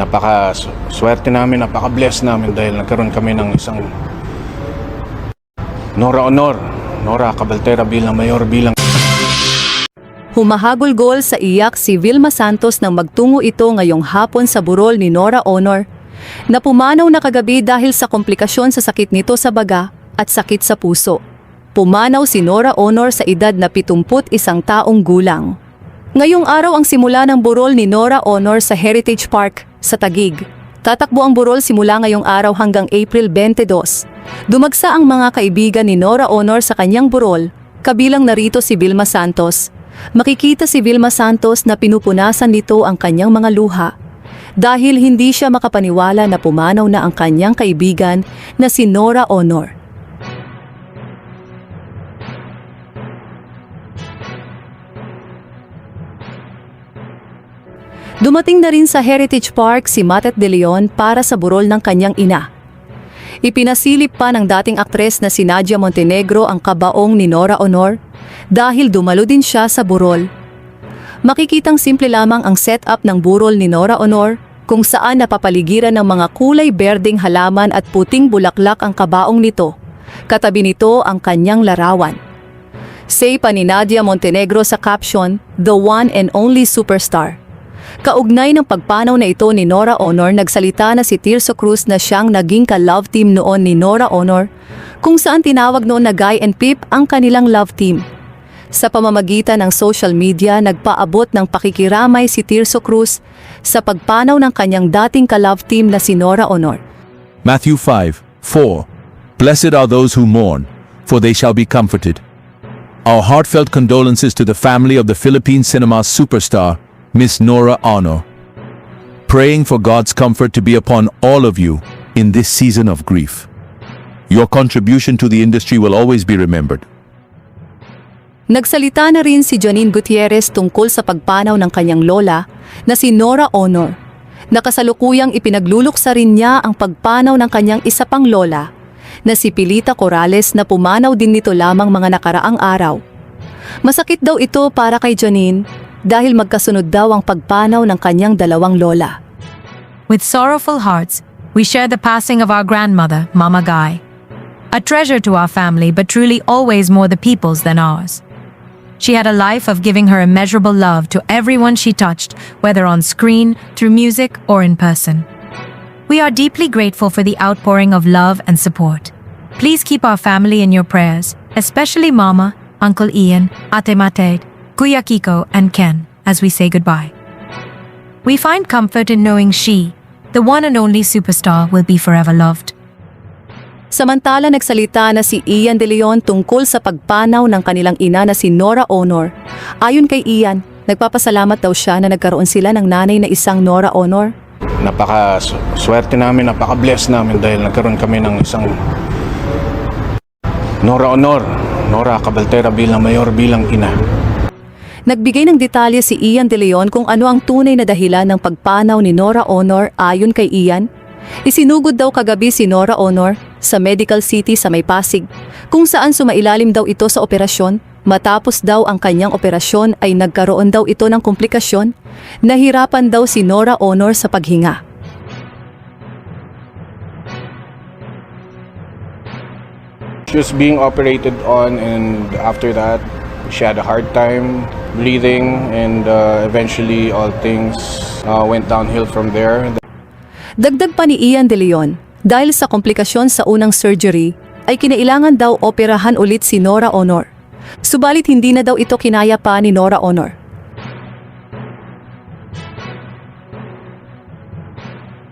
napaka swerte namin, napaka blessed namin dahil nagkaroon kami ng isang Nora Honor, Nora Cabaltera bilang mayor, bilang Humahagol-gol sa iyak si Vilma Santos nang magtungo ito ngayong hapon sa burol ni Nora Honor na pumanaw na kagabi dahil sa komplikasyon sa sakit nito sa baga at sakit sa puso. Pumanaw si Nora Honor sa edad na 71 taong gulang. Ngayong araw ang simula ng burol ni Nora Honor sa Heritage Park sa Tagig. Tatakbo ang burol simula ngayong araw hanggang April 22. Dumagsa ang mga kaibigan ni Nora Honor sa kanyang burol, kabilang narito si Vilma Santos. Makikita si Vilma Santos na pinupunasan nito ang kanyang mga luha dahil hindi siya makapaniwala na pumanaw na ang kanyang kaibigan na si Nora Honor. Dumating na rin sa Heritage Park si Matet de Leon para sa burol ng kanyang ina. Ipinasilip pa ng dating aktres na si Nadia Montenegro ang kabaong ni Nora Honor dahil dumalo din siya sa burol. Makikitang simple lamang ang setup ng burol ni Nora Honor kung saan napapaligiran ng mga kulay berdeng halaman at puting bulaklak ang kabaong nito. Katabi nito ang kanyang larawan. Say pa ni Nadia Montenegro sa caption, The One and Only Superstar. Kaugnay ng pagpanaw na ito ni Nora Honor, nagsalita na si Tirso Cruz na siyang naging ka-love team noon ni Nora Honor, kung saan tinawag noon na Guy and Pip ang kanilang love team. Sa pamamagitan ng social media, nagpaabot ng pakikiramay si Tirso Cruz sa pagpanaw ng kanyang dating ka-love team na si Nora Honor. Matthew 5, 4. Blessed are those who mourn, for they shall be comforted. Our heartfelt condolences to the family of the Philippine cinema superstar, Miss Nora Honor. Praying for God's comfort to be upon all of you in this season of grief. Your contribution to the industry will always be remembered. Nagsalita na rin si Janine Gutierrez tungkol sa pagpanaw ng kanyang lola na si Nora Honor. Nakasalukuyang ipinagluluksa rin niya ang pagpanaw ng kanyang isa pang lola na si Pilita Corrales na pumanaw din nito lamang mga nakaraang araw. Masakit daw ito para kay Janine dahil magkasunod daw ang pagpanaw ng kanyang dalawang lola. With sorrowful hearts, we share the passing of our grandmother, Mama Guy. A treasure to our family, but truly always more the people's than ours. She had a life of giving her immeasurable love to everyone she touched, whether on screen, through music, or in person. We are deeply grateful for the outpouring of love and support. Please keep our family in your prayers, especially Mama, Uncle Ian, Ate Mateid, Kuya Kiko, and Ken, as we say goodbye. We find comfort in knowing she, the one and only superstar, will be forever loved. Samantala nagsalita na si Ian De Leon tungkol sa pagpanaw ng kanilang ina na si Nora Honor. Ayon kay Ian, nagpapasalamat daw siya na nagkaroon sila ng nanay na isang Nora Honor. napaka swerte namin, napaka blessed namin dahil nagkaroon kami ng isang Nora Honor, Nora Cabaltera bilang mayor, bilang ina. Nagbigay ng detalye si Ian De Leon kung ano ang tunay na dahilan ng pagpanaw ni Nora Honor ayon kay Ian. Isinugod daw kagabi si Nora Honor sa Medical City sa May Pasig, kung saan sumailalim daw ito sa operasyon. Matapos daw ang kanyang operasyon ay nagkaroon daw ito ng komplikasyon. Nahirapan daw si Nora Honor sa paghinga. She was being operated on and after that, she had a hard time breathing and uh, eventually all things uh, went downhill from there. Dagdag pa ni Ian De Leon, dahil sa komplikasyon sa unang surgery, ay kinailangan daw operahan ulit si Nora Honor. Subalit hindi na daw ito kinaya pa ni Nora Honor.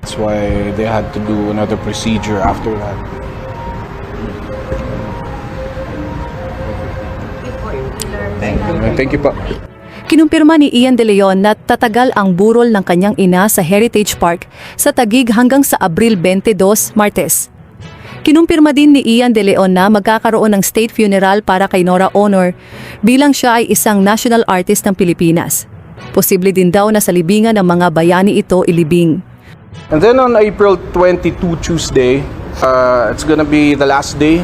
That's why they had to do another procedure after that. Thank you po. Kinumpirma ni Ian De Leon na tatagal ang burol ng kanyang ina sa Heritage Park sa Tagig hanggang sa Abril 22, Martes. Kinumpirma din ni Ian De Leon na magkakaroon ng state funeral para kay Nora Honor bilang siya ay isang national artist ng Pilipinas. Posible din daw na sa libingan ng mga bayani ito ilibing. And then on April 22, Tuesday, uh, it's gonna be the last day.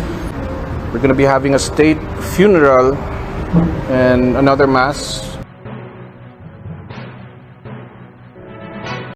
We're gonna be having a state funeral and another mass